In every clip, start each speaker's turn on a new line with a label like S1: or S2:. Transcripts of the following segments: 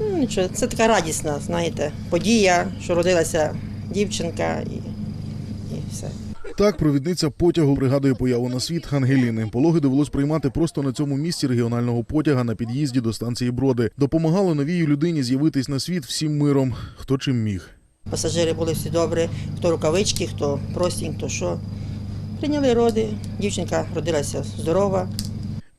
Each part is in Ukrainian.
S1: Ну, нічого, це така радісна, знаєте, подія, що родилася дівчинка і, і все.
S2: Так, провідниця потягу пригадує появу на світ Ангеліни. Пологи довелось приймати просто на цьому місці регіонального потяга на під'їзді до станції Броди. Допомагало новій людині з'явитись на світ всім миром, хто чим міг.
S1: Пасажири були всі добрі, хто рукавички, хто простінь, хто що. Прийняли роди, дівчинка родилася здорова.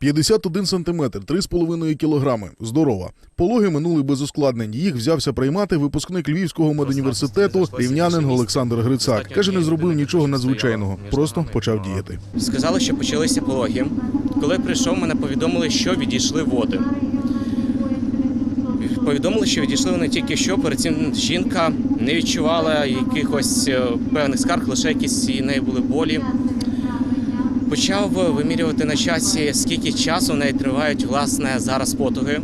S2: 51 сантиметр, 3,5 кілограми. Здорова. Пологи минули без ускладнень. Їх взявся приймати випускник Львівського медуніверситету, рівнянин Олександр Грицак. Каже, не зробив нічого надзвичайного, просто почав діяти.
S3: Сказали, що почалися пологи. Коли прийшов, мене повідомили, що відійшли води. Повідомили, що відійшли вони тільки що. Перед цим жінка не відчувала якихось е, певних скарг, лише якісь і неї були болі. Почав вимірювати на часі, скільки часу в неї тривають власне зараз потуги.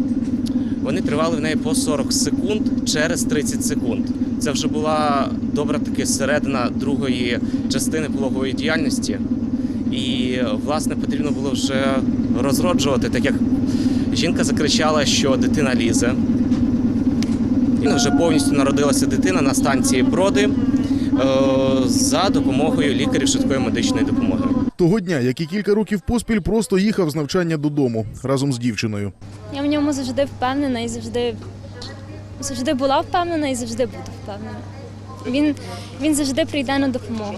S3: Вони тривали в неї по 40 секунд через 30 секунд. Це вже була добра таки середина другої частини пологової діяльності. І власне потрібно було вже розроджувати, так як жінка закричала, що дитина лізе. І вже повністю народилася дитина на станції Броди за допомогою лікарів швидкої медичної допомоги.
S2: Того дня, як і кілька років поспіль, просто їхав з навчання додому разом з дівчиною.
S4: Я в ньому завжди впевнена і завжди, завжди була впевнена і завжди буду впевнена. Він, він завжди прийде на допомогу.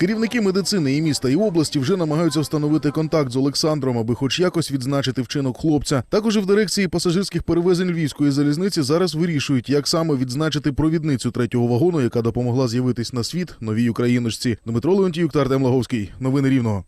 S2: Керівники медицини і міста і області вже намагаються встановити контакт з Олександром, аби хоч якось відзначити вчинок хлопця. Також в дирекції пасажирських перевезень Львівської залізниці зараз вирішують, як саме відзначити провідницю третього вагону, яка допомогла з'явитись на світ новій україночці. Дмитро Леонтіюк та Артем Лаговський. Новини Рівного.